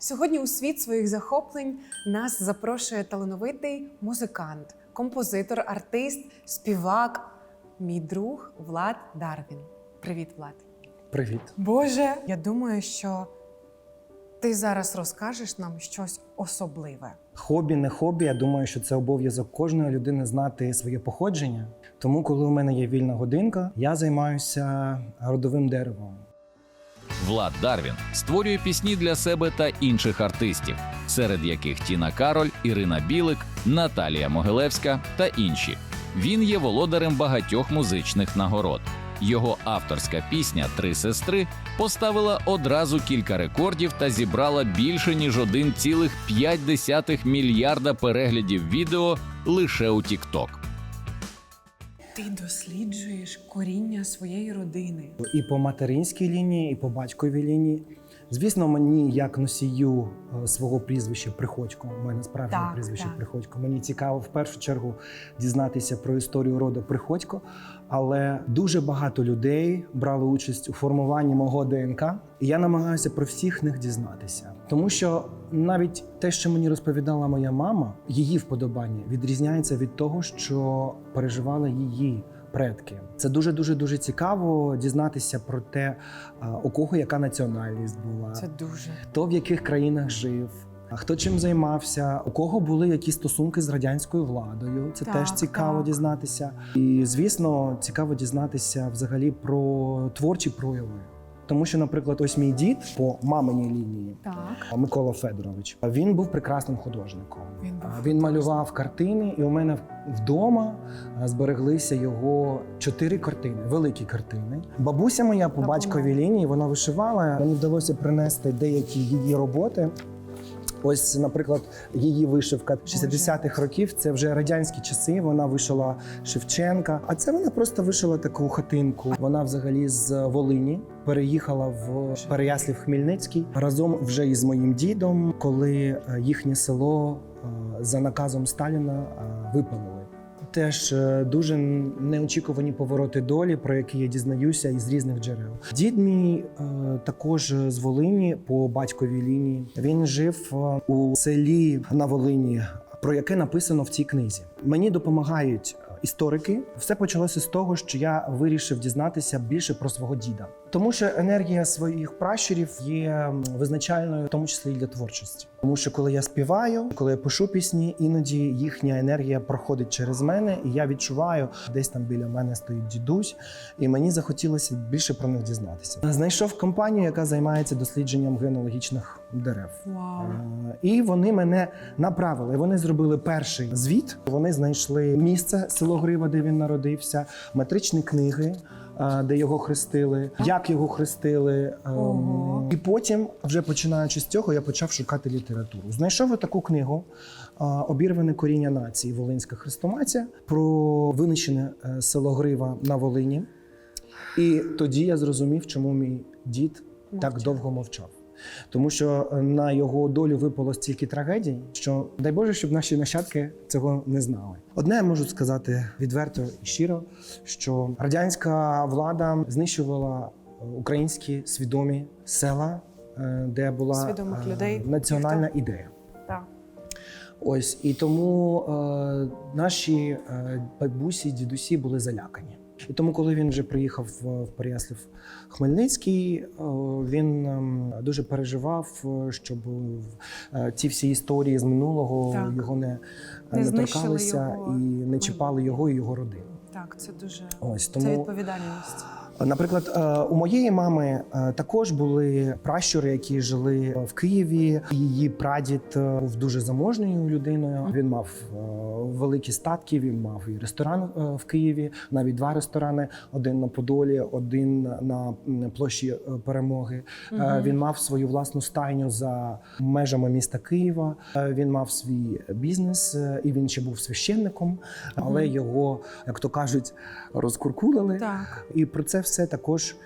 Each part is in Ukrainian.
Сьогодні у світ своїх захоплень нас запрошує талановитий музикант, композитор, артист, співак, мій друг Влад Дарвін. Привіт, Влад. Привіт. Боже, я думаю, що ти зараз розкажеш нам щось особливе. Хобі, не хобі. Я думаю, що це обов'язок кожної людини знати своє походження. Тому, коли у мене є вільна годинка, я займаюся родовим деревом. Влад Дарвін створює пісні для себе та інших артистів, серед яких Тіна Кароль, Ірина Білик, Наталія Могилевська та інші. Він є володарем багатьох музичних нагород. Його авторська пісня Три сестри поставила одразу кілька рекордів та зібрала більше ніж 1,5 мільярда переглядів відео лише у TikTok. Ти досліджуєш коріння своєї родини. І по материнській лінії, і по батьковій лінії. Звісно, мені як носію е, свого прізвища Приходько, у мене справжнє Так, прізвище так. Приходько. Мені цікаво в першу чергу дізнатися про історію роду Приходько. Але дуже багато людей брали участь у формуванні мого ДНК, і я намагаюся про всіх них дізнатися. Тому що навіть те, що мені розповідала моя мама, її вподобання відрізняється від того, що переживали її предки. Це дуже дуже дуже цікаво дізнатися про те, у кого яка національність була, Це дуже. хто в яких країнах жив. Хто чим займався, у кого були якісь стосунки з радянською владою? Це Так, теж цікаво так. дізнатися. І звісно, цікаво дізнатися взагалі про творчі прояви. Тому що, наприклад, ось мій дід по маминій лінії Так. Микола Федорович. Він був прекрасним художником. Він був Він малював картини, і у мене вдома збереглися його чотири картини, великі картини. Бабуся моя по батьковій лінії вона вишивала. Мені вдалося принести деякі її роботи. Ось, наприклад, її вишивка 60-х років. Це вже радянські часи. Вона вишила Шевченка. А це вона просто вишила таку хатинку. Вона взагалі з Волині переїхала в Переяслів Хмельницький разом вже із моїм дідом, коли е, їхнє село е, за наказом Сталіна е, випалили. Теж е, дуже неочікувані повороти долі, про які я дізнаюся із різних джерел. Дід мій е, також з Волині по батьковій лінії. Він жив е, у селі на Волині, про яке написано в цій книзі. Мені допомагають історики. Все почалося з того, що я вирішив дізнатися більше про свого діда, тому що енергія своїх пращурів є визначальною, в тому числі і для творчості. Тому що коли я співаю, коли я пишу пісні, іноді їхня енергія проходить через мене, і я відчуваю, десь там біля мене стоїть дідусь, і мені захотілося більше про них дізнатися. Знайшов компанію, яка займається дослідженням генологічних дерев. Вау. Е, І вони мене направили. Вони зробили перший звіт. Вони знайшли місце село Грива, де він народився, метричні книги. Е, Де його хрестили, як його хрестили, ем, Ого. і потім, вже починаючи з цього, я почав шукати літературу. Знайшов я таку книгу е, Обірване коріння нації Волинська хрестоматія про винищене е, село Грива на Волині. І тоді я зрозумів, чому мій дід так довго мовчав. Тому що е, на його долю випало стільки трагедій, що дай Боже, щоб наші нащадки цього не знали. Одне я можу сказати відверто і щиро, що радянська влада знищувала е, українські свідомі села, е, де була Свідомих людей. національна ідея. Так. Ось і тому е, наші е, бабусі, дідусі були залякані. І тому, коли він вже приїхав в, Переяслів Хмельницький, е, він ем, дуже переживав, е, щоб е, ці всі історії з минулого Так. його не, Не не торкалися його і не чіпали його і його родину. Так, це дуже Ось це відповідальність. Наприклад, е, у моєї мами е, також були пращури, які жили в Києві. Її прадід е, був дуже заможною людиною. Він мав великі статки. Він мав і ресторан в Києві, навіть два ресторани: один на Подолі, один на площі Перемоги. Мгм. Він мав свою власну стайню за межами міста Києва. Він мав свій бізнес, і він ще був священником, але Мгм. його, як то кажуть, розкуркулили. Так. І про це все також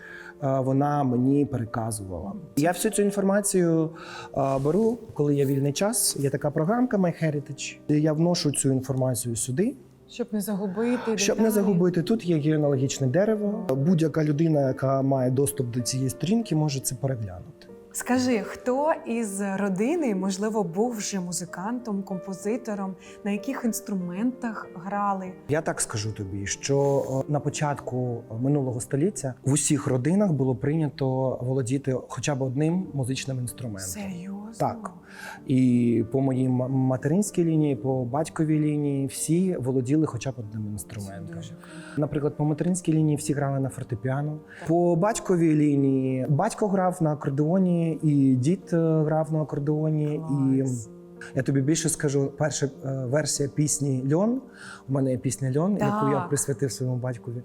е, вона мені переказувала. Я всю цю інформацію е, беру, коли є вільний час. Є така програмка MyHeritage. Я вношу цю інформацію сюди, Щоб не загубити. щоб не загубити. Тут є генеалогічне дерево. Будь-яка людина, яка має доступ до цієї сторінки, може це переглянути. Скажи, хто із родини, можливо, був вже музикантом, композитором, на яких інструментах грали? Я так скажу тобі, що на початку минулого століття в усіх родинах було прийнято володіти хоча б одним музичним інструментом. Серйозно? Так. І по моїй ма- материнській лінії, по батьковій лінії всі володіли хоча б одним інструментом. Наприклад, по материнській лінії всі грали на фортепіано. По батьковій лінії батько грав на акордеоні, і дід е, грав на акордеоні. І Клас. Я тобі більше скажу, перша е, версія пісні Льон. У мене є пісня Льон, яку я присвятив своєму батькові.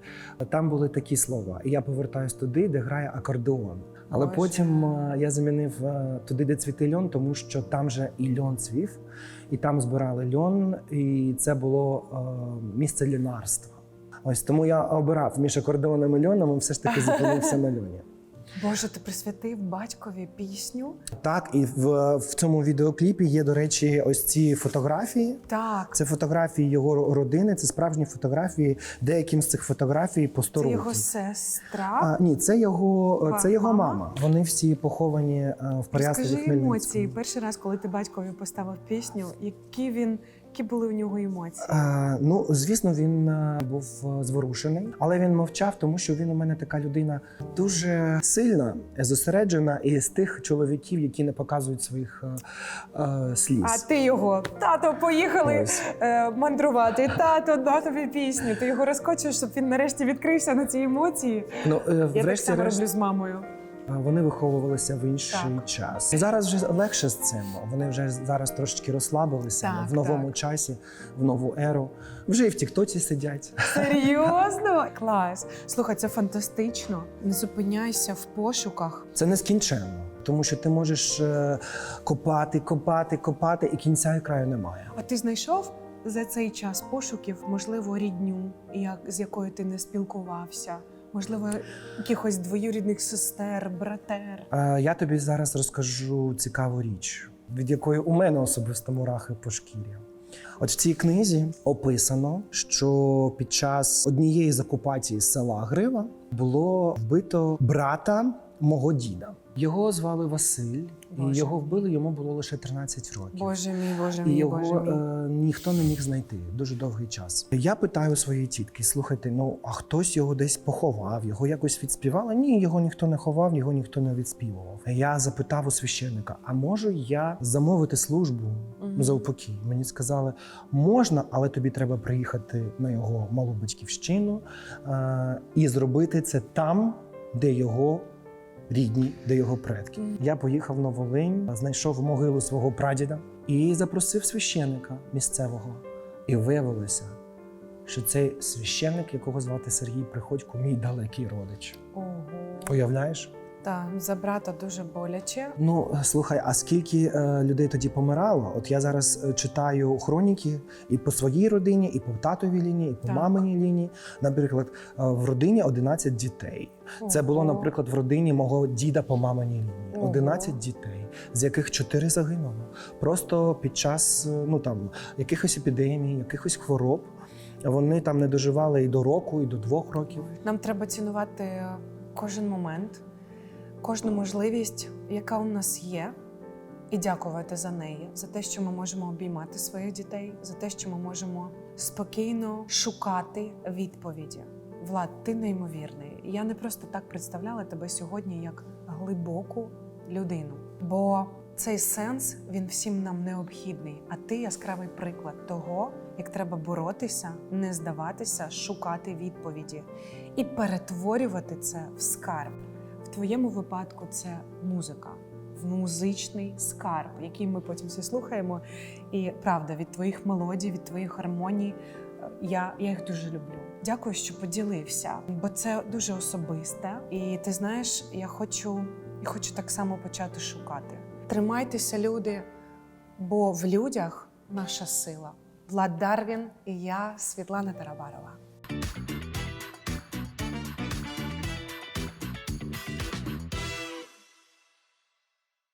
Там були такі слова. І я повертаюсь туди, де грає акордеон. Але Боже. потім е, я замінив е, туди, де цвіти льон, тому що там же і льон цвів, і там збирали льон, і це було місце льонарства. Ось тому я обирав між акордеоном і льоном, і все ж таки зупинився на льоні. Боже, ти присвятив батькові пісню? Так, і в, в цьому відеокліпі є, до речі, ось ці фотографії. Так. Це фотографії його родини, це справжні фотографії. Деяким з цих фотографій по 100 Це років. його сестра. А, ні, це його, це його Мама? мама. Вони всі поховані е, в Переяславі Розкажи Хмельницькому. емоції. Перший раз, коли ти батькові поставив пісню, які він, які були у нього емоції? А, ну, звісно, він е, був е, зворушений, але він мовчав, тому що він у мене така людина дуже сильна, зосереджена і з тих чоловіків, які не показують своїх е, е, сліз. А ти його, тато, поїхали Ось. е, мандрувати. Тато, на тобі пісню. Ти його розкочуєш, щоб він нарешті відкрився на ці емоції. Ну, е, Я так само роблю з мамою. Вони виховувалися в інший Так. час. Зараз вже легше з цим. Вони вже зараз трошечки розслабилися Так, в новому так. часі, в нову еру. Вже і в Тіктоці сидять. Серйозно? Клас. Слухай, це фантастично. Не зупиняйся в пошуках. Це нескінченно, тому що ти можеш е, копати, копати, копати, і кінця і краю немає. А ти знайшов за цей час пошуків, можливо, рідню, як, з якою ти не спілкувався? Можливо, якихось двоюрідних сестер, братер. Е, Я тобі зараз розкажу цікаву річ, від якої у мене особисто мурахи по шкірі. От в цій книзі описано, що під час однієї з окупації села Грива було вбито брата мого діда. Його звали Василь, Боже і його вбили. Йому було лише 13 років. Боже мій, боже І мій, його боже мій. е, ніхто не міг знайти дуже довгий час. Я питаю своєї тітки: слухайте, ну а хтось його десь поховав, його якось відспівали? Ні, його ніхто не ховав, його ніхто не відспівував. Я запитав у священника: а можу я замовити службу Мгм. за упокій? Мені сказали, можна, але тобі треба приїхати на його малу батьківщину е, і зробити це там, де його. Рідні, де його предки. Я поїхав на Волинь, знайшов могилу свого прадіда і запросив священика місцевого. І виявилося, що цей священник, якого звати Сергій Приходько, мій далекий родич. Ого. Уявляєш? Так, за брата дуже боляче. Ну слухай, а скільки е, людей тоді помирало? От я зараз е, читаю хроніки і по своїй родині, і по татовій лінії, і по Так. маминій лінії. Наприклад, е, в родині 11 дітей. Це було, наприклад, в родині мого діда по маминій лінії. Ого. дітей, з яких 4 загинуло. Просто під час е, ну там якихось епідемій, якихось хвороб. Вони там не доживали і до року, і до двох років. Нам треба цінувати кожен момент, кожну можливість, яка у нас є, і дякувати за неї, за те, що ми можемо обіймати своїх дітей, за те, що ми можемо спокійно шукати відповіді. Влад, ти неймовірний. Я не просто так представляла тебе сьогодні як глибоку людину. Бо цей сенс він всім нам необхідний. А ти яскравий приклад того, як треба боротися, не здаватися, шукати відповіді і перетворювати це в скарб. В твоєму випадку це музика, музичний скарб, який ми потім всі слухаємо. І правда, від твоїх мелодій, від твоїх гармоній. е, Я, я їх дуже люблю. Дякую, що поділився, бо це дуже особисте. І ти знаєш, я хочу, я хочу так само почати шукати. Тримайтеся, люди, бо в людях наша сила. Влад Дарвін і я, Світлана Тарабарова.